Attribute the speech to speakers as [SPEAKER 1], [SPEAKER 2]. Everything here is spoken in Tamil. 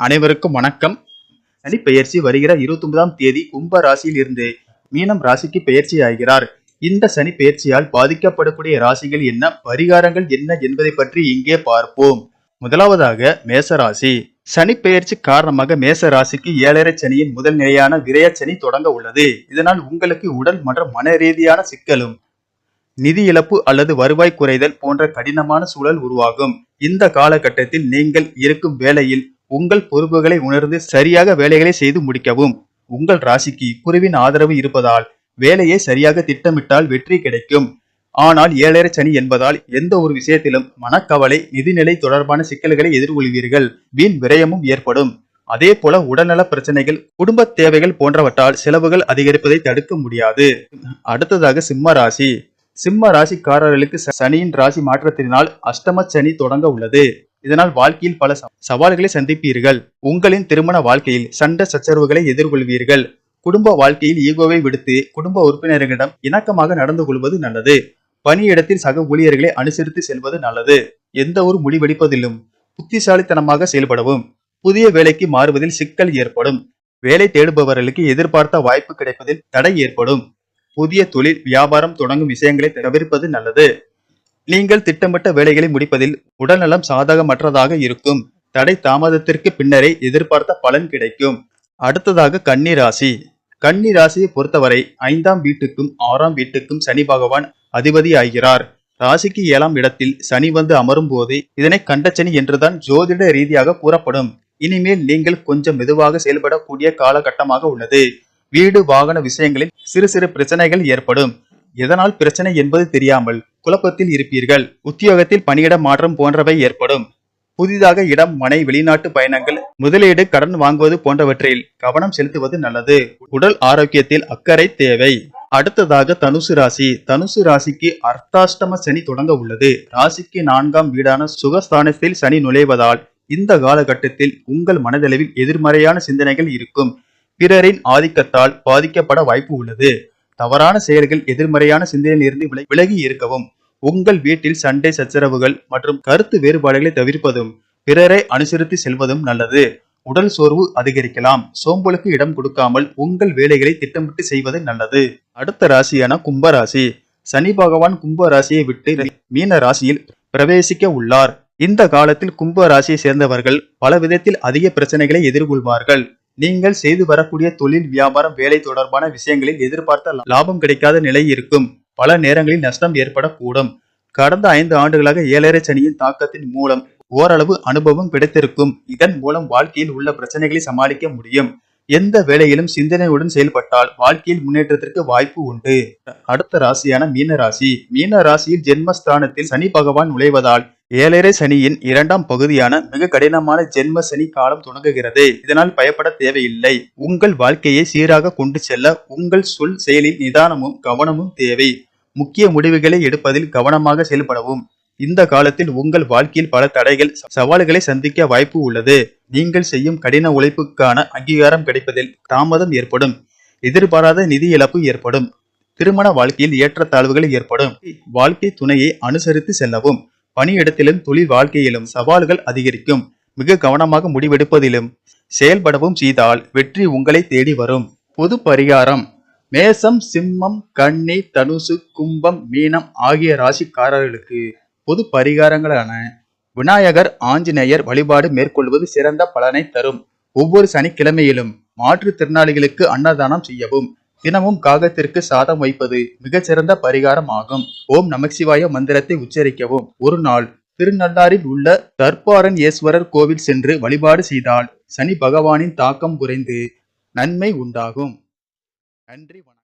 [SPEAKER 1] அனைவருக்கும் வணக்கம். சனி பெயர்ச்சி வருகிற இருபத்தி ஒன்பதாம் தேதி கும்ப ராசியில் இருந்து மீனம் ராசிக்கு பெயர்ச்சி ஆகிறார் இந்த சனி பெயர்ச்சியால் பாதிக்கப்படக்கூடிய ராசிகள் என்ன பரிகாரங்கள் என்ன என்பதை பற்றி இங்கே பார்ப்போம். முதலாவதாக மேச ராசி சனி பெயர்ச்சி காரணமாக மேச ராசிக்கு ஏழரை சனியின் முதல் நிலையான விரய சனி தொடங்க உள்ளது. இதனால் உங்களுக்கு உடல் மற்றும் மன ரீதியான சிக்கலும் நிதி இழப்பு அல்லது வருவாய் குறைதல் போன்ற கடினமான சூழல் உருவாகும். இந்த காலகட்டத்தில் நீங்கள் இருக்கும் வேலையில் உங்கள் பொறுப்புகளை உணர்ந்து சரியாக வேலைகளை செய்து முடிக்கவும். உங்கள் ராசிக்கு குருவின் ஆதரவு இருப்பதால் வேலையை சரியாக திட்டமிட்டால் வெற்றி கிடைக்கும். ஆனால் ஏழரை சனி என்பதால் எந்த ஒரு விஷயத்திலும் மனக்கவலை நிதிநிலை தொடர்பான சிக்கல்களை எதிர்கொள்வீர்கள். வீண் விரயமும் ஏற்படும். அதே போல உடல்நல பிரச்சனைகள் குடும்ப தேவைகள் போன்றவற்றால் செலவுகள் அதிகரிப்பதை தடுக்க முடியாது. அடுத்ததாக சிம்ம ராசி. சிம்ம ராசிக்காரர்களுக்கு சனியின் ராசி மாற்றத்தினால் அஷ்டம சனி தொடங்க உள்ளது. இதனால் வாழ்க்கையில் பல ச- சவால்களை சந்திப்பீர்கள். உங்களின் திருமண வாழ்க்கையில் சண்டை சச்சரவுகளை எதிர்கொள்வீர்கள். குடும்ப வாழ்க்கையில் ஈகோவை விடுத்து குடும்ப உறுப்பினர்களிடம் இணக்கமாக நடந்து கொள்வது நல்லது. பணியிடத்தில் சக ஊழியர்களை அனுசரித்து செல்வது நல்லது. எந்த ஒரு முடிவெடுப்பதிலும் புத்திசாலித்தனமாக செயல்படவும் புதிய வேலைக்கு மாறுவதில் சிக்கல் ஏற்படும். வேலை தேடுபவர்களுக்கு எதிர்பார்த்த வாய்ப்பு கிடைப்பதில் தடை ஏற்படும். புதிய தொழில் வியாபாரம் தொடங்கும் விஷயங்களை தவிர்ப்பது நல்லது. நீங்கள் திட்டமிட்ட வேலைகளை முடிப்பதில் உடல்நலம் சாதகமற்றதாக இருக்கும். தடை தாமதத்திற்கு பின்னரே எதிர்பார்த்த பலன் கிடைக்கும். அடுத்ததாக கன்னி ராசி. கன்னி ராசியை பொறுத்தவரை ஐந்தாம் வீட்டுக்கும் ஆறாம் வீட்டுக்கும் சனி பகவான் அதிபதி ஆகிறார் ராசிக்கு ஏழாம் இடத்தில் சனி வந்து அமரும் போது இதனை கண்டச்சனி என்றுதான் ஜோதிட ரீதியாக கூறப்படும். இனிமேல் நீங்கள் கொஞ்சம் மெதுவாக செயல்படக்கூடிய காலகட்டமாக உள்ளது. வீடு வாகன விஷயங்களில் சிறு சிறு பிரச்சனைகள் ஏற்படும். எதனால் பிரச்சனை என்பது தெரியாமல் குழப்பத்தில் இருப்பீர்கள். உத்தியோகத்தில் பணியிட மாற்றம் போன்றவை ஏற்படும். புதிதாக இடம் மனை வெளிநாட்டு பயணங்கள் முதலீடு கடன் வாங்குவது போன்றவற்றில் கவனம் செலுத்துவது நல்லது. உடல் ஆரோக்கியத்தில் அக்கறை தேவை. அடுத்ததாக தனுசு ராசி. தனுசு ராசிக்கு அர்த்தாஷ்டம சனி தொடங்க உள்ளது. ராசிக்கு நான்காம் வீடான சுகஸ்தானத்தில் சனி நுழைவதால் இந்த காலகட்டத்தில் உங்கள் மனதளவில் எதிர்மறையான சிந்தனைகள் இருக்கும். பிறரின் ஆதிக்கத்தால் பாதிக்கப்பட வாய்ப்பு உள்ளது. தவறான செயல்கள் எதிர்மறையான சிந்தனையில் இருந்து விலகி இருக்கவும் உங்கள் வீட்டில் சண்டை சச்சரவுகள் மற்றும் கருத்து வேறுபாடுகளை தவிர்ப்பதும் பிறரை அனுசரித்து செல்வதும் நல்லது. உடல் சோர்வு அதிகரிக்கலாம். சோம்பலுக்கு இடம் கொடுக்காமல் உங்கள் வேலைகளை திட்டமிட்டு செய்வது நல்லது. அடுத்த ராசியான கும்ப ராசி சனி பகவான் கும்ப ராசியை விட்டு மீன ராசியில் பிரவேசிக்க உள்ளார். இந்த காலத்தில் கும்ப ராசியை சேர்ந்தவர்கள் பல விதத்தில் அதிக பிரச்சனைகளை எதிர்கொள்வார்கள். நீங்கள் செய்து வரக்கூடிய தொழில் வியாபாரம் வேலை தொடர்பான விஷயங்களில் எதிர்பார்த்த லாபம் கிடைக்காத நிலை இருக்கும். பல நேரங்களில் நஷ்டம் ஏற்படக்கூடும். கடந்த ஐந்து ஆண்டுகளாக ஏழரை சனியின் தாக்கத்தின் மூலம் ஓரளவு அனுபவம் கிடைத்திருக்கும். இதன் மூலம் வாழ்க்கையில் உள்ள பிரச்சனைகளை சமாளிக்க முடியும். எந்த வேலையிலும் சிந்தனையுடன் செயல்பட்டால் வாழ்க்கையில் முன்னேற்றத்திற்கு வாய்ப்பு உண்டு. அடுத்த ராசியான மீன ராசி. மீன ராசியில் ஜென்மஸ்தானத்தில் சனி பகவான் நுழைவதால் ஏழரை சனியின் இரண்டாம் பகுதியான மிக கடினமான ஜென்ம சனி காலம் தொடங்குகிறது. இதனால் பயப்பட தேவையில்லை. உங்கள் வாழ்க்கையை சீராக கொண்டு செல்ல உங்கள் சொல் செயலில் நிதானமும் கவனமும் தேவை. முக்கிய முடிவுகளை எடுப்பதில் கவனமாக செயல்படவும். இந்த காலத்தில் உங்கள் வாழ்க்கையில் பல தடைகள் சவால்களை சந்திக்க வாய்ப்பு உள்ளது. நீங்கள் செய்யும் கடின உழைப்புக்கான அங்கீகாரம் கிடைப்பதில் தாமதம் ஏற்படும். எதிர்பாராத நிதி இழப்பு ஏற்படும். திருமண வாழ்க்கையில் ஏற்றத்தாழ்வுகள் ஏற்படும். வாழ்க்கை துணையை அனுசரித்து செல்லவும். பணியிடத்திலும் தொழில் வாழ்க்கையிலும் சவால்கள் அதிகரிக்கும். மிக கவனமாக முடிவெடுப்பதிலும் செயல்படவும் செய்தால் வெற்றி உங்களை தேடி வரும். பொது பரிகாரம். மேசம் சிம்மம் கன்னி தனுசு கும்பம் மீனம் ஆகிய ராசிக்காரர்களுக்கு பொது பரிகாரங்களான விநாயகர் ஆஞ்சநேயர் வழிபாடு மேற்கொள்வது சிறந்த பலனை தரும். ஒவ்வொரு சனிக்கிழமையிலும் மாற்றுத்திறனாளிகளுக்கு அன்னதானம் செய்யவும் தினமும் காகத்திற்கு சாதம் வைப்பது மிகச்சிறந்த பரிகாரம் ஆகும் ஓம் நமசிவாய மந்திரத்தை உச்சரிக்கவும். ஒரு நாள் திருநள்ளாரில் உள்ள தர்பாரன் ஈஸ்வரர் கோவில் சென்று வழிபாடு செய்தால் சனி பகவானின் தாக்கம் குறைந்து நன்மை உண்டாகும். நன்றி